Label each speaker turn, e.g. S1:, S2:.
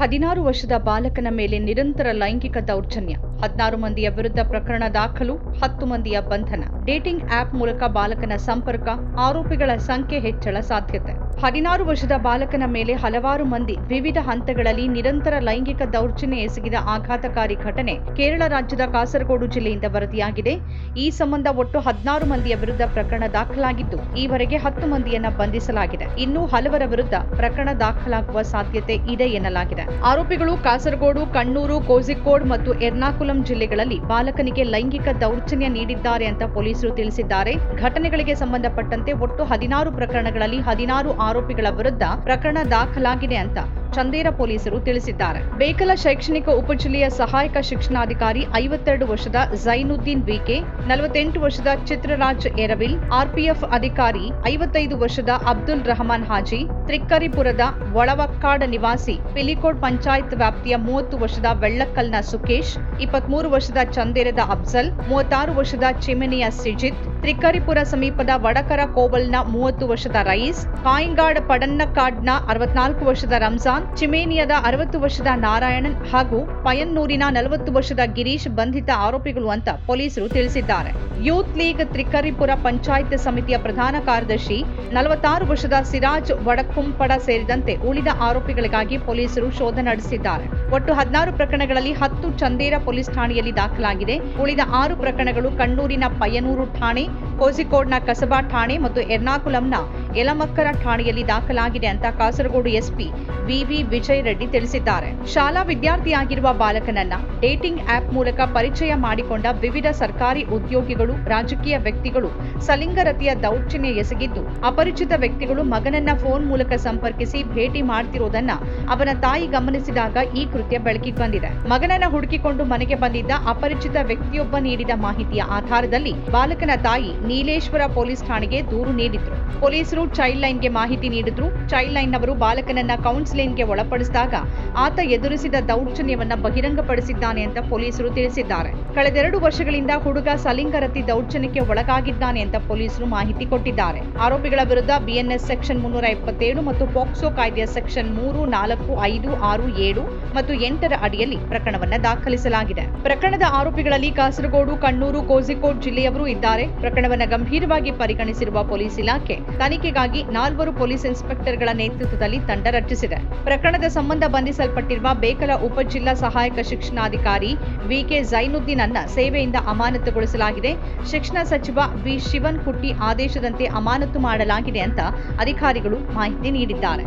S1: ಹದಿನಾರು ವರ್ಷದ ಬಾಲಕನ ಮೇಲೆ ನಿರಂತರ ಲೈಂಗಿಕ ದೌರ್ಜನ್ಯ. ಹದಿನಾರು ಮಂದಿಯ ವಿರುದ್ಧ ಪ್ರಕರಣ ದಾಖಲು, ಹತ್ತು ಮಂದಿಯ ಬಂಧನ. ಡೇಟಿಂಗ್ ಆಪ್ ಮೂಲಕ ಬಾಲಕನ ಸಂಪರ್ಕ, ಆರೋಪಿಗಳ ಸಂಖ್ಯೆ ಹೆಚ್ಚಳ ಸಾಧ್ಯತೆ. ಹದಿನಾರು ವರ್ಷದ ಬಾಲಕನ ಮೇಲೆ ಹಲವಾರು ಮಂದಿ ವಿವಿಧ ಹಂತಗಳಲ್ಲಿ ನಿರಂತರ ಲೈಂಗಿಕ ದೌರ್ಜನ್ಯ ಎಸಗಿದ ಆಘಾತಕಾರಿ ಘಟನೆ ಕೇರಳ ರಾಜ್ಯದ ಕಾಸರಗೋಡು ಜಿಲ್ಲೆಯಿಂದ ವರದಿಯಾಗಿದೆ. ಈ ಸಂಬಂಧ ಒಟ್ಟು ಹದಿನಾರು ಮಂದಿಯ ವಿರುದ್ಧ ಪ್ರಕರಣ ದಾಖಲಾಗಿದ್ದು, ಈವರೆಗೆ ಹತ್ತು ಮಂದಿಯನ್ನ ಬಂಧಿಸಲಾಗಿದೆ. ಇನ್ನೂ ಹಲವರ ವಿರುದ್ಧ ಪ್ರಕರಣ ದಾಖಲಾಗುವ ಸಾಧ್ಯತೆ ಇದೆ ಎನ್ನಲಾಗಿದೆ. ಆರೋಪಿಗಳು ಕಾಸರಗೋಡು, ಕಣ್ಣೂರು ಕೋಝಿಕೋಡ್ ಮತ್ತು ಎರ್ನಾಕುಲಂ ಜಿಲ್ಲೆಗಳಲ್ಲಿ ಬಾಲಕನಿಗೆ ಲೈಂಗಿಕ ದೌರ್ಜನ್ಯ ನೀಡಿದ್ದಾರೆ ಅಂತ ಪೊಲೀಸರು ತಿಳಿಸಿದ್ದಾರೆ. ಘಟನೆಗಳಿಗೆ ಸಂಬಂಧಪಟ್ಟಂತೆ ಒಟ್ಟು ಹದಿನಾರು ಪ್ರಕರಣಗಳಲ್ಲಿ ಹದಿನಾರು ಆರೋಪಿಗಳ ವಿರುದ್ಧ ಪ್ರಕರಣ ದಾಖಲಾಗಿದೆ ಅಂತ ಚಂದೇರ ಪೊಲೀಸರು ತಿಳಿಸಿದ್ದಾರೆ. ಬೇಕಲ ಶೈಕ್ಷಣಿಕ ಉಪಜಿಲ್ಲೆಯ ಸಹಾಯಕ ಶಿಕ್ಷಣಾಧಿಕಾರಿ ಐವತ್ತೆರಡು ವರ್ಷದ ಜೈನುದ್ದೀನ್ ವಿಕೆ, ನಲವತ್ತೆಂಟು ವರ್ಷದ ಚಿತ್ರರಾಜ್ ಎರವಿಲ್, ಆರ್ಪಿಎಫ್ ಅಧಿಕಾರಿ ಐವತ್ತೈದು ವರ್ಷದ ಅಬ್ದುಲ್ ರಹಮಾನ್ ಹಾಜಿ, ತ್ರಿಕ್ಕರಿಪುರದ ಒಳವಕ್ಕಾಡ ನಿವಾಸಿ ಪಿಲಿಕೋಡ್ ಪಂಚಾಯತ್ ವ್ಯಾಪ್ತಿಯ ಮೂವತ್ತು ವರ್ಷದ ಬೆಳ್ಳಕ್ಕಲ್ನ ಸುಕೇಶ್, ಇಪ್ಪತ್ಮೂರು ವರ್ಷದ ಚಂದೇರದ ಅಫ್ಜಲ್, ಮೂವತ್ತಾರು ವರ್ಷದ ಚಿಮಿನಿಯ ಸಿಜಿತ್, ತ್ರಿಕ್ಕರಿಪುರ ಸಮೀಪದ ವಡಕರ ಕೋವಲ್ನ ಮೂವತ್ತು ವರ್ಷದ ರಯೀಸ್ ಕಾಯಿಂಗಾಡ್ ಪಡನ್ನಕಾಡ್ನ ಅರವತ್ನಾಲ್ಕು ವರ್ಷದ ರಂಜಾನ್ ಚಿಮೇನಿಯಾದ ಅರವತ್ತು ವರ್ಷದ ನಾರಾಯಣನ್ ಹಾಗೂ ಪಯನ್ನೂರಿನ ನಲವತ್ತು ವರ್ಷದ ಗಿರೀಶ್ ಬಂಧಿತ ಆರೋಪಿಗಳು ಅಂತ ಪೊಲೀಸರು ತಿಳಿಸಿದ್ದಾರೆ. ಯೂತ್ ಲೀಗ್ ತ್ರಿಕರಿಪುರ ಪಂಚಾಯತ್ ಸಮಿತಿಯ ಪ್ರಧಾನ ಕಾರ್ಯದರ್ಶಿ, ನಲವತ್ತಾರು ವರ್ಷದ ಸಿರಾಜ್ ವಡಕುಂಪಡ ಸೇರಿದಂತೆ ಉಳಿದ ಆರೋಪಿಗಳಿಗಾಗಿ ಪೊಲೀಸರು ಶೋಧ ನಡೆಸಿದ್ದಾರೆ. ಒಟ್ಟು ಹದಿನಾರು ಪ್ರಕರಣಗಳಲ್ಲಿ ಹತ್ತು ಚಂದೇರ ಪೊಲೀಸ್ ಠಾಣೆಯಲ್ಲಿ ದಾಖಲಾಗಿದೆ. ಉಳಿದ ಆರು ಪ್ರಕರಣಗಳು ಕಣ್ಣೂರಿನ ಪಯ್ಯನೂರು ಠಾಣೆ ಕೋಸಿಕೋಡ್ನ ಕಸಬಾ ಠಾಣೆ ಮತ್ತು ಎರ್ನಾಕುಲಂನ ಯಲಮಕ್ಕರ ಠಾಣೆಯಲ್ಲಿ ದಾಖಲಾಗಿದೆ ಅಂತ ಕಾಸರಗೋಡು ಎಸ್ಪಿ ವಿವಿ ವಿಜಯ್ ರೆಡ್ಡಿ ತಿಳಿಸಿದ್ದಾರೆ. ಶಾಲಾ ವಿದ್ಯಾರ್ಥಿಯಾಗಿರುವ ಬಾಲಕನನ್ನ ಡೇಟಿಂಗ್ ಆಪ್ ಮೂಲಕ ಪರಿಚಯ ಮಾಡಿಕೊಂಡ ವಿವಿಧ ಸರ್ಕಾರಿ ಉದ್ಯೋಗಿಗಳು, ರಾಜಕೀಯ ವ್ಯಕ್ತಿಗಳು, ಸಲಿಂಗರತಿಯ ದೌರ್ಜನ್ಯ ಎಸಗಿದ್ದು, ಅಪರಿಚಿತ ವ್ಯಕ್ತಿಗಳು ಮಗನನ್ನ ಫೋನ್ ಮೂಲಕ ಸಂಪರ್ಕಿಸಿ ಭೇಟಿ ಮಾಡ್ತಿರೋದನ್ನ ಅವನ ತಾಯಿ ಗಮನಿಸಿದಾಗ ಈ ಕೃತ್ಯ ಬೆಳಕಿಗೆ ಬಂದಿದೆ. ಮಗನನ್ನ ಹುಡುಕಿಕೊಂಡು ಮನೆಗೆ ಬಂದಿದ್ದ ಅಪರಿಚಿತ ವ್ಯಕ್ತಿಯೊಬ್ಬ ನೀಡಿದ ಮಾಹಿತಿಯ ಆಧಾರದಲ್ಲಿ ಬಾಲಕನ ತಾಯಿ ನೀಲೇಶ್ವರ ಪೊಲೀಸ್ ಠಾಣೆಗೆ ದೂರು ನೀಡಿದ್ರು. ಪೊಲೀಸರು ಚೈಲ್ಡ್ ಲೈನ್ಗೆ ಮಾಹಿತಿ ನೀಡಿದ್ರು. ಚೈಲ್ಡ್ ಲೈನ್ ಅವರು ಬಾಲಕನನ್ನ ಕೌನ್ಸಿಲಿಂಗ್ಗೆ ಒಳಪಡಿಸಿದಾಗ ಆತ ಎದುರಿಸಿದ ದೌರ್ಜನ್ಯವನ್ನು ಬಹಿರಂಗಪಡಿಸಿದ್ದಾನೆ ಅಂತ ಪೊಲೀಸರು ತಿಳಿಸಿದ್ದಾರೆ. ಕಳೆದೆರಡು ವರ್ಷಗಳಿಂದ ಹುಡುಗ ಸಲಿಂಗರತಿ ದೌರ್ಜನ್ಯಕ್ಕೆ ಒಳಗಾಗಿದ್ದಾನೆ ಅಂತ ಪೊಲೀಸರು ಮಾಹಿತಿ ಕೊಟ್ಟಿದ್ದಾರೆ. ಆರೋಪಿಗಳ ವಿರುದ್ಧ ಬಿಎನ್ಎಸ್ ಸೆಕ್ಷನ್ ಮುನ್ನೂರ ಎಪ್ಪತ್ತೇಳು ಮತ್ತು ಪೋಕ್ಸೋ ಕಾಯ್ದೆಯ ಸೆಕ್ಷನ್ ಮೂರು, ನಾಲ್ಕು, ಐದು, ಆರು, ಏಳು ಮತ್ತು ಎಂಟರ ಅಡಿಯಲ್ಲಿ ಪ್ರಕರಣವನ್ನು ದಾಖಲಿಸಲಾಗಿದೆ. ಪ್ರಕರಣದ ಆರೋಪಿಗಳಲ್ಲಿ ಕಾಸರಗೋಡು, ಕಣ್ಣೂರು ಕೋಝಿಕೋಡ್ ಜಿಲ್ಲೆಯವರು ಇದ್ದಾರೆ. ಪ್ರಕರಣವನ್ನು ಗಂಭೀರವಾಗಿ ಪರಿಗಣಿಸಿರುವ ಪೊಲೀಸ್ ಇಲಾಖೆ ತನಿಖೆಗಾಗಿ ನಾಲ್ವರು ಪೊಲೀಸ್ ಇನ್ಸ್ಪೆಕ್ಟರ್ಗಳ ನೇತೃತ್ವದಲ್ಲಿ ತಂಡ ರಚಿಸಿದೆ. ಪ್ರಕರಣದ ಸಂಬಂಧ ಬಂಧಿಸಲ್ಪಟ್ಟಿರುವ ಬೇಕಲ ಉಪಜಿಲ್ಲಾ ಸಹಾಯಕ ಶಿಕ್ಷಣಾಧಿಕಾರಿ ವಿಕೆ ಜೈನುದ್ದೀನ್ ಅನ್ನ ಸೇವೆಯಿಂದ ಅಮಾನತುಗೊಳಿಸಲಾಗಿದೆ. ಶಿಕ್ಷಣ ಸಚಿವ ವಿ ಶಿವನ್ ಕುಟ್ಟಿ ಆದೇಶದಂತೆ ಅಮಾನತು ಮಾಡಲಾಗಿದೆ ಅಂತ ಅಧಿಕಾರಿಗಳು ಮಾಹಿತಿ ನೀಡಿದ್ದಾರೆ.